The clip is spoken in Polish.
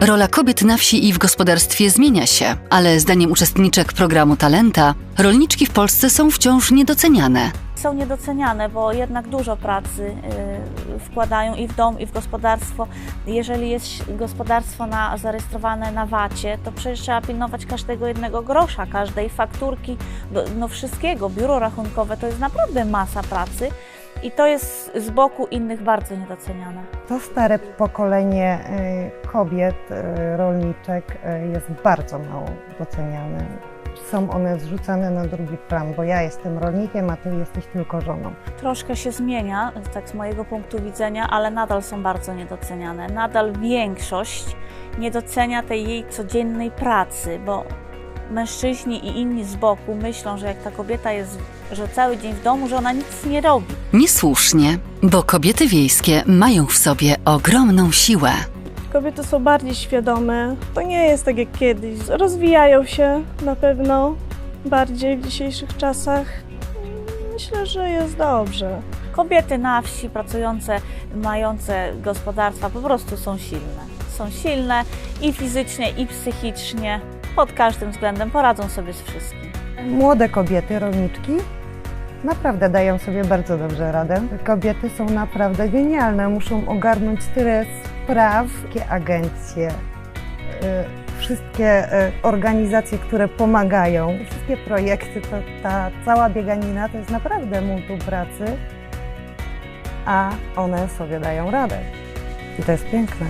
Rola kobiet na wsi i w gospodarstwie zmienia się, ale zdaniem uczestniczek programu Talenta, rolniczki w Polsce są wciąż niedoceniane. Są niedoceniane, bo jednak dużo pracy y, wkładają i w dom, i w gospodarstwo. Jeżeli jest gospodarstwo na, zarejestrowane na VAT-ie, to przecież trzeba pilnować każdego jednego grosza, każdej fakturki, do- no wszystkiego. Biuro rachunkowe to jest naprawdę masa pracy i to jest z boku innych bardzo niedoceniane. To stare pokolenie y, kobiet, y, rolniczek y, jest bardzo mało doceniane. Są one zrzucane na drugi plan, bo ja jestem rolnikiem, a ty jesteś tylko żoną. Troszkę się zmienia, tak z mojego punktu widzenia, ale nadal są bardzo niedoceniane. Nadal większość nie docenia tej jej codziennej pracy, bo mężczyźni i inni z boku myślą, że jak ta kobieta jest, że cały dzień w domu, że ona nic nie robi. Niesłusznie, bo kobiety wiejskie mają w sobie ogromną siłę. Kobiety są bardziej świadome. To nie jest tak jak kiedyś. Rozwijają się na pewno bardziej w dzisiejszych czasach. Myślę, że jest dobrze. Kobiety na wsi pracujące, mające gospodarstwa po prostu są silne. Są silne i fizycznie, i psychicznie. Pod każdym względem poradzą sobie z wszystkim. Młode kobiety, rolniczki, naprawdę dają sobie bardzo dobrze radę. Kobiety są naprawdę genialne, muszą ogarnąć tyle spraw, wszystkie agencje, y, wszystkie y, organizacje, które pomagają, wszystkie projekty, to ta cała bieganina to jest naprawdę multum pracy, a one sobie dają radę. I to jest piękne.